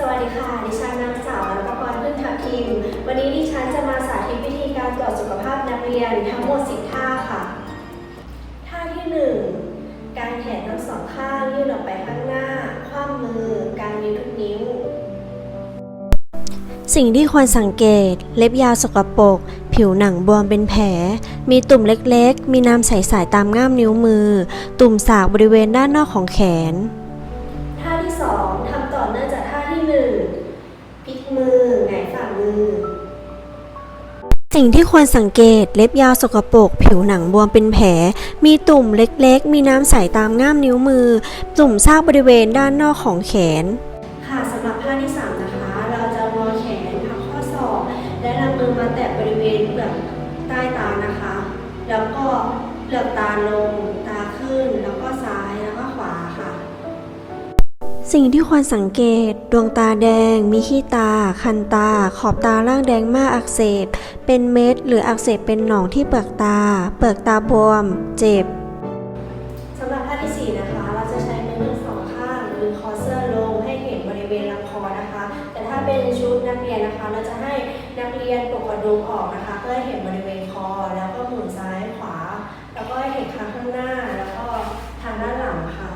สวัสดีค่ะ ดิฉันนางสาวรัตพรพึ่งทับทิม วันนี้ดิฉันจะมาสาธิตวิธีการตรวจสุขภาพนักเรียนทั้งหมด10ท่าค่ะ ท่าที่1การแขนทั้งสองข้างยื่นออกไปข้างหน้า คว่ำมือ การนิ้วทุกนิ้ว สิ่งที่ควรสังเกต เล็บยาวสกปรก ผิวหนังบวมเป็นแผล มีตุ่มเล็กๆ มีน้ำใสๆตามง่ามนิ้วมือ ตุ่มสากบริเวณด้านนอกของแขน สิ่งที่ควรสังเกต เล็บยาวสกปรก ผิวหนังบวมเป็นแผล มีตุ่มเล็กๆ มีน้ำใสตามง่ามนิ้วมือ ตุ่มซากบริเวณด้านนอกของแขน ค่ะสำหรับท่าที่ 3 นะคะ เราจะงอแขนพับข้อศอก และนำมือมาแตะบริเวณเปลือกใต้ตานะคะ แล้วก็เหลือกตาลง ตาขึ้น แล้วก็ซ้าย สิ่งที่ควรสังเกต ดวงตาแดง มีขี้ตา คันตา ขอบตาล่างแดงมากอักเสบ เป็นเม็ด หรืออักเสบเป็นหนองที่เปลือกตา เปลือกตาบวม เจ็บสำหรับท่าที่ 4 นะคะ เราจะใช้มือทั้งสองข้างดึงคอเสื้อลงให้เห็นบริเวณลำคอนะคะ แต่ถ้าเป็นชุดนักเรียนนะคะ เราจะให้นักเรียนปกกระดุมออกนะคะ เพื่อให้เห็นบริเวณคอแล้วก็หมุนซ้ายขวา แล้วก็ให้เห็นข้างข้างหน้า แล้วก็ทางด้านหลังค่ะ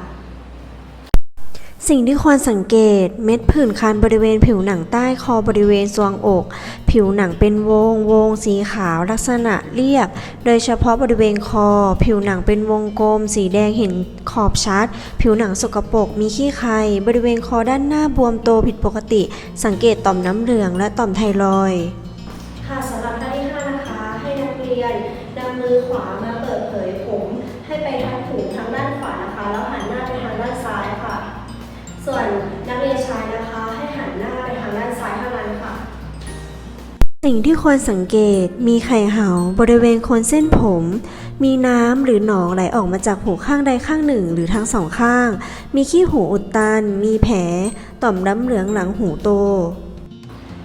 สิ่งที่ควรสังเกต เม็ดผื่นคันบริเวณผิวหนังใต้คอบริเวณซวงอก ผิวหนังเป็นวง วงสีขาวลักษณะเรียบ โดยเฉพาะบริเวณคอ ผิวหนังเป็นวงกลม สีแดงเห็นขอบชัด ผิวหนังสกปรกมีขี้ใครบริเวณคอด้านหน้าบวมโตผิดปกติ สังเกตต่อมน้ำเหลืองและต่อมไทรอยค่ะสำหรับท่าที่5นะคะให้นักเรียนนำมือขวามาเปิดเผยผม ให้ไปทัดหูทางด้านขวานะคะ แล้วหันหน้าไปทางด้านซ้าย ส่วนนักเรียนชายนะคะให้หันหน้าไปทางด้านซ้ายเท่านั้นค่ะ สิ่งที่ควรสังเกตมีไข่เหาบริเวณโคนเส้นผม มีน้ำหรือหนองไหลออกมาจากหูข้างใดข้างหนึ่งหรือทั้งสองข้าง มีขี้หูอุดตัน มีแผล ต่อมน้ำเหลืองหลังหูโต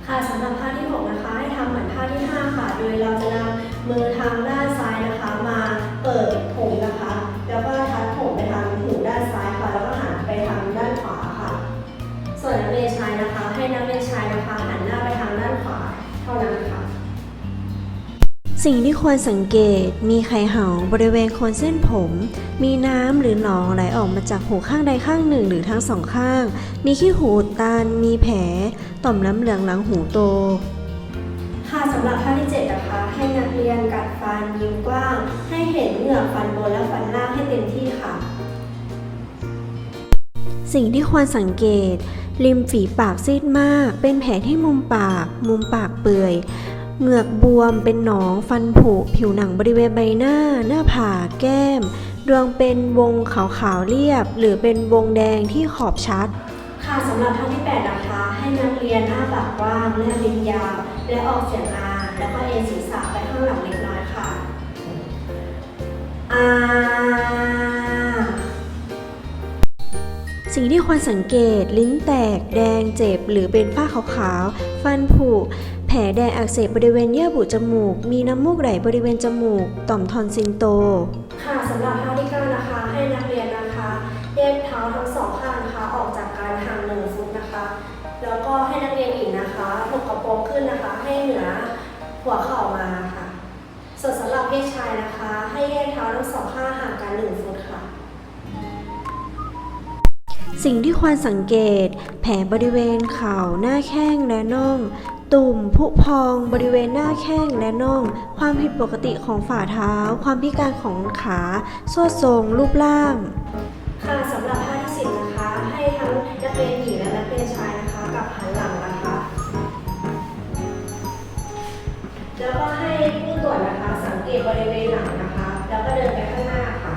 ค่ะสำหรับท่าที่6นะคะให้ทำเหมือนท่าที่ 5 ค่ะ โดยเราจะนำมือทางด้านซ้ายนะคะมาเปิดผม สิ่งที่ควรสังเกตมีไข่เหาบริเวณโคนเส้นผม มีน้ำหรือหนองไหลออกมาจากหูข้างใดข้างหนึ่งหรือทั้งสองข้าง มีขี้หูอุดตันมีแผล ต่อมน้ำเหลืองหลังหูโต ค่ะสำหรับท่าที่ 7 นะคะ ให้นักเรียนกัดฟันยิ้มกว้าง ให้เห็นเหงือกฟันบนและฟันล่างให้เต็มที่ค่ะ สิ่งที่ควรสังเกต ริมฝีปากซีดมาก เป็นแผลที่มุมปาก มุมปากเปื่อย เหงือกบวมเป็นหนองฟันผุผิวหนังบริเวณใบหน้า หน้าผากแก้ม ดวงเป็นวงขาวๆเรียบ หรือเป็นวงแดงที่ขอบชัด ค่ะสำหรับท่าที่8นะคะให้นักเรียนอ้าปากกว้างและลิ้นยาว และออกเสียงอาแล้วก็เอ็นศีรษะไปข้างหลังเล็กน้อยค่ะอาสิ่งที่ควรสังเกตลิ้นแตกแดงเจ็บ หรือเป็นฝ้าขาวๆฟันผุแผลแดงอักเสบบริเวณเยื่อบุจมูก มีน้ำมูกไหลบริเวณจมูก ต่อมทอนซิลโต ค่ะสำหรับท่าที่9นะคะ ให้นักเรียนนะคะ แยกเท้าทั้งสองข้างนะคะ ออกจากกันห่างหนึ่งฟุตนะคะ แล้วก็ให้นักเรียนหญิงนะคะถกกระโปรงขึ้นนะคะ ให้เหนือหัวเข่ามาค่ะ ส่วนสำหรับเพศชายนะคะ ให้แยกเท้าทั้งสองข้างห่างกันหนึ่งฟุต สิ่งที่ควรสังเกต แผลบริเวณเข่าหน้าแข้งและน่อง ตุ่มผุพองบริเวณหน้าแข้งและน่อง ความผิดปกติของฝ่าเท้า ความพิการของขาส่วทรงรูปร่าง ค่ะสำหรับท่าที่สิบนะคะ ให้ทั้งนักเรียนหญิงและนักเรียนชายนะคะกลับหันหลังนะคะ แล้วก็ให้ผู้ตรวจนะคะ สังเกตบริเวณหลังนะคะ แล้วก็เดินไปข้างหน้าค่ะ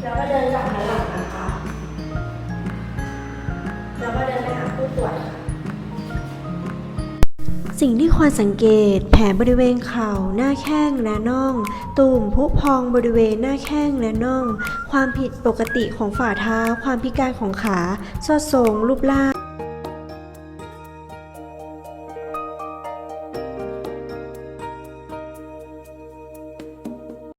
แล้วก็เดินกลับหันหลัง แล้วก็เดินไปหาผู้ป่วยค่ะสิ่งที่ควรสังเกต แผลบริเวณเข่า หน้าแข้งและน่อง ตุ่มผุพองบริเวณหน้าแข้งและน่อง ความผิดปกติของฝ่าเท้า ความพิการของขาสอดทรงรูปร่าง